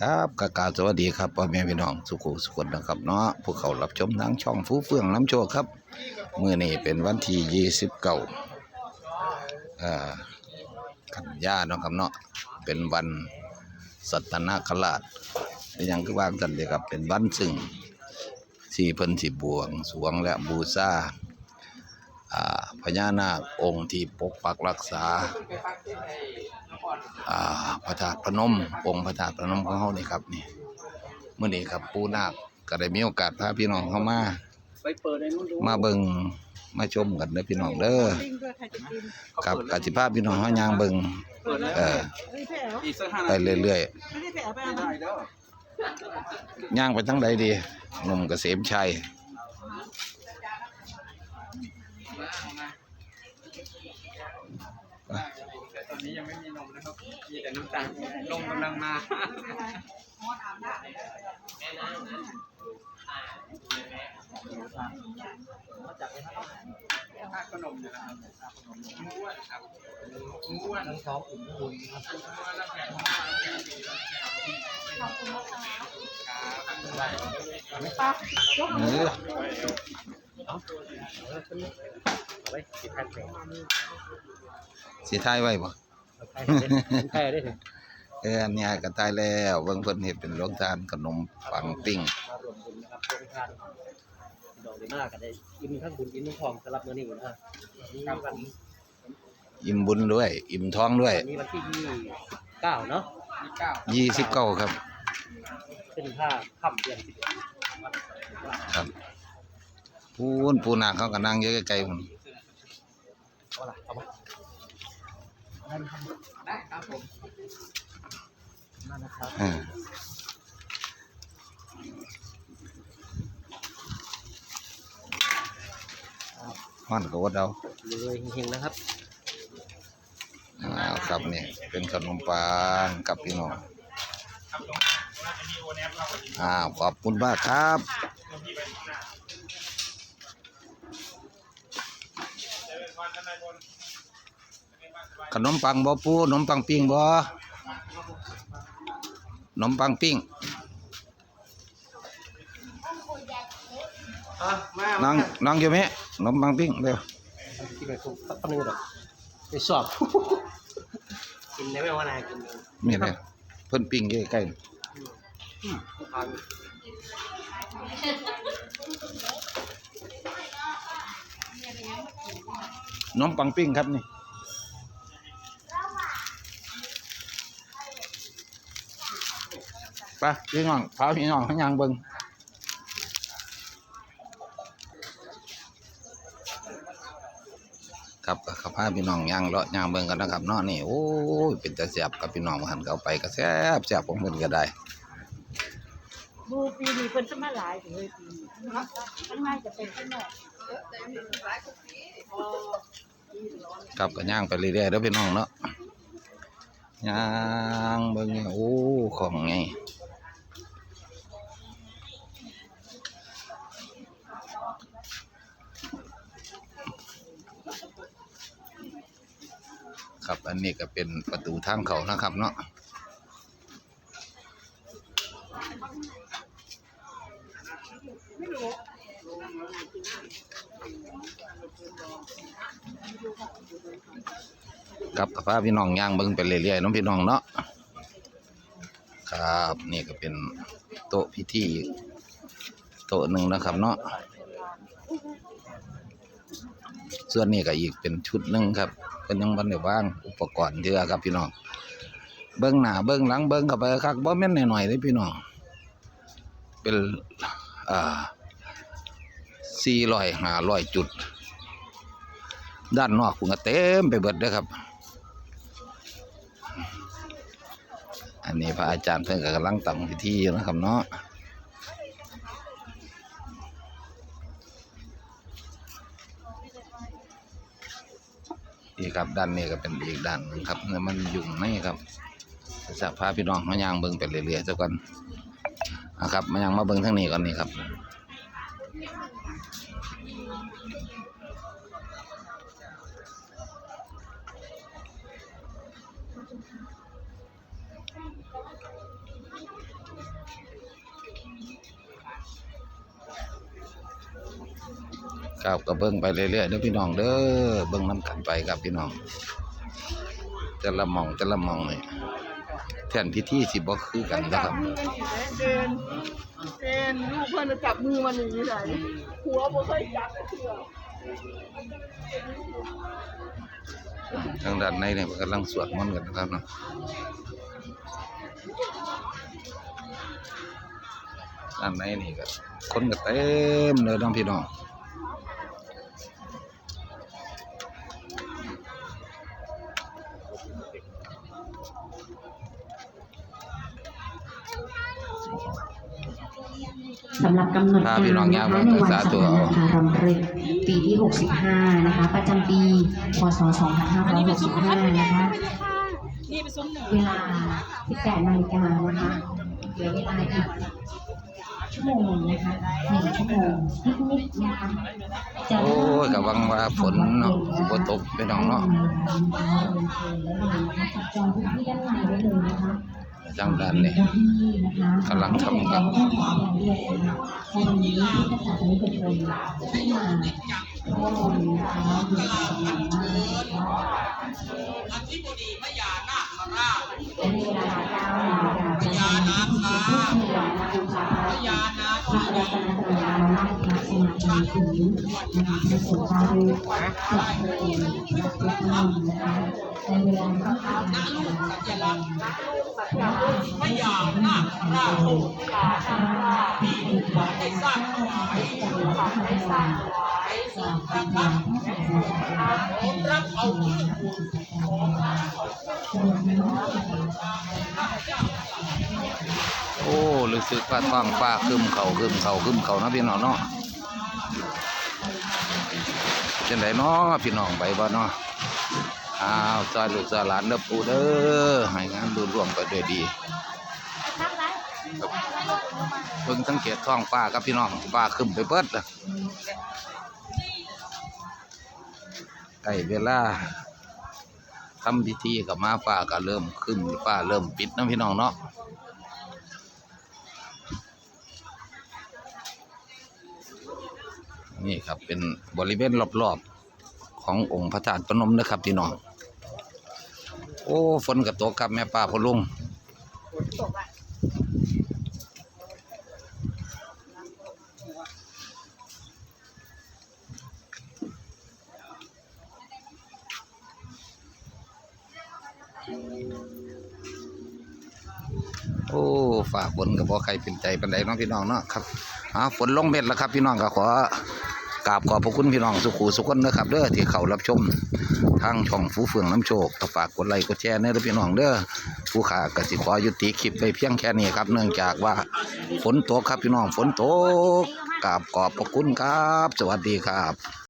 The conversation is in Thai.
ครับกากาสวัสดีครับพ่อแม่พี่น้องสุขุสุขนนะครับเนาะผู้เขารับชมทางช่องฟูเฟื่องน้ำโชคครับเมื้อนี้เป็นวันที่ยี่สิบเก้าอ่ากันยาเนาะครับเนาะเป็นวันสัตนาคราชเป็นยังคือวางกันเลยครับเป็นวันซึ่งที่เพิ่นสิบวงสวงและบูชา พญานาคองค์ที่ปกปักรักษาพระธาตุพนม องค์พระธาตุพนมของเฮานี่ครับนี่เมื้อนี้ครับปูนาคก็ได้มีโอกาสพาพี่น้องเข้ามาไปเปิดในนู้นมาเบิงมาชมกันเด้อพี่น้องเด้อครจะกินครับกสิพาพพี่น้องเฮาย่างเบิงเออไปเรื่อยไม่ได้แผลไปไม่เอาได้เด้อๆย่างไปทางใดดีหนุ่มเกษมชัย แต่ตอนนี้ยังไม่มีนมนะครับ มีแต่น้ำตาลนมกำลังมาค่าขนมเนี่นะครับค่าขนมม้วนครับม้วนท้องอุ่นอุ่นครับม้วนแล้วแกะม้วนแล้วแกะดีแล้วแกะดีขอบคุณนะครับเออเอาไว้สิบแผ่นเอ สิทายไว้บ่แค่ได้ถึงเอออันนี้ก็ตายแล้วเบิ่งเพิ่นเฮ็ดเป็นโรงทานขนมปังปิ้งมารวมบุญนะครับโครงการดอกดีมากกันได้อิ่มทั้งบุญอิ่มทั้งทองสำหรับมื้อนี้นะครับครับวันนี้อิ่มบุญด้วย อิ่มท้องด้วยวันนี้วันที่ยี่เก้าเนาะ29ยี่เก้าครับ ขึ้นห้าค่ำเดือนสิบเอ็ดครับ ปูนปูนาคเขาก็นั่งอยู่ใกล้ๆพุ่นเอาล่ะเอามาได้ครับผมนั่นนะครับเออฮ้อนก็วดเอาเลยเฮงๆนะครับอ่าครับนี่เป็นขนมปังกับพี่น้องอ่าขอบคุณมากครับ ขนมปังบ่ปูขนมปังปิ้งบ่ขนมปังปิ้งอะมาน้องน้องอยู่ไหมขนมปังปิ้งเร็วกินไปปุ๊บปั๊บนึงแบบไปสอบกินได้ไหมว่านายกินเองนี่เลยเพิ่นปิ้งอยู่ใกล้อืมทา นๆขนมปังปิ้งครับนี่ไปพี่น้องพาพี่น้องข้างยางเบิ่งครับขับพาพี่น้องย่างเลาะย่างเบิ่งกันนะครับเนาะนี่โอ้ยเป็นตาแซ่บกับพี่น้องหันเขาไปก็แซ่บแซ่บของเพิ่นก็ได้ดูปีนี้เพิ่นจะมาหลายถึงเลยปีนี้ข้างในจะเป็นข้างนอก ครับก็ย่างไปเรื่อยๆแล้วพี่น้องเนาะย่างเบิ่งนี่โอ้ของไงครับอันนี้ก็เป็นประตูทางเขานะครับเนาะครั บกับพาพี่น้องย่างเบิ่งไปเรื่อยๆน้องพี่น้องเนาะครับนี่ก็เป็นโต๊ะพิธีโต๊ะหนึ่งนะครับเนาะส่วนนี้ก็อีกเป็นชุดหนึ่งครับเป็นยังบันได้ว่างอุปกรณ์เยอะครับพี่น้องเบิ้งหน้าเบิ้งหลังเบิ้งเข้าไปคักบ่แม่นหน่อยๆเลยพี่น้องเป็นอ่าสี่ร้อยห้าร้อยจุด ด้านนอกคุณก็เต็มไปเบิดเด้อครับ อันนี้พระอาจารย์เพิ่นก็กำลังตั้งพิธีนะครับเนาะนี่ครับด้านนี้ก็เป็นอีกด้านนึงครับเนี่ยมันยุ่งไหมครับจะพาพี่น้องมาย่างเบิ่งไปเรื่อยๆซะก่อนนะครับมาย่างมาเบิ่งทางนี้ก่อนนี่ครับ ครับก็เบิ่งไปเรื่อยๆเด้อพี่น้องเด้อเบิ่งน้ำกันไปครับพี่น้องแต่ละมองแต่ละมองเนี่ยแทนพิธีสิบ่คือกันนะครับมือกันอีกแล้วเดินเดินลูกเพื่อนจะจับมือมันอย่างนี้ไหนหัวบ่เคยจับเถื่อทางด้านในเนี่ยกำลังสวดมนต์กันนะครับเนาะด้านในนี่ก็คนก็เต็มเลยน้องพี่น้อง สำหรับกำหนดพาการพี่น้องนะย่าคะมาในวันสาสัธุปเอาดาห์รำลึกปีที่ 65 นะคะ ประจำปีพศ 2565 นะคะ เวลา 18นาฬิกานะคะเหลือเวลาอีกชั่วโมงนะคะหนึ่งชั่วโมงนิดๆนะคะจะโอ้ยก็หวังว่าฝนเนาะสิบ่ตกพี่น้องเนาะจองพื้นที่ด้านในได้เลยนะคะ จังด้านนี่ยกำลังทำกันในวันนี้ที่ศานาร่วมบุญนะคะอยู่กับสมัยมานะคนเวลานาฬิกาจะทำพิธีพุทธเทียนบูช ระรัตนตรัยนาราพระสมาจารย์ถึงนะคะพระสงฆ์พระรูปจับเพลงนักเทศน์นะคะในเวลาที่ทำการแสดงไม่อยากหน้าราโูขาชาปีได้สร้างถวายได้สร้าง ถวายสร้าพระพระผมรับเอาโอ้รู้สึกว่าท้องฟ้าครึมเขาครึมเขาครึมเขานะพี่น้องเนาะจังไดเนาะพี่น้องไปบ่เนาะอ้าวซอยลูกซอยหลานเด้อปู่เด้อให้งานรุ่ร่วงไปด้วยดีครับเพิ่งสังเกตท้องฟ้าครับพี่น้องฟ้าครึมไปเบิดเละ ใกล้เวลาทำพิธีกับมาฟ้าก็เริ่มครึมฟ้าเริ่มปิดนะพี่น้องเนาะนี่ครับเป็นบริเวณรอบๆขององค์พระธาตุพนมนะครับพี่น้อง โอ้ฝนกับตกกับแม่ป้าพ่อลุงโฝากฝนกับพ่อใครเป็นใจเป็นใดน้องพี่น้องเนาะครับอ่าฝนลงเม็ดแล้วครับ พี่น้องก็ขอกราบขอบพระคุณพี่น้องสุขูสุขคนนะครับเด้อที่เขารับชมทางช่องฟูเฟืองน้ำโชคก็ฝากกดไลค์กดแชร์เด้อพี่น้องเด้อผู้ขากสิขอยุติคลิปไปเพียงแค่นี้ครับ เนื่องจากว่าฝนตกครับพี่น้องฝนตกกราบขอบพระคุณครับ สวัสดีครับ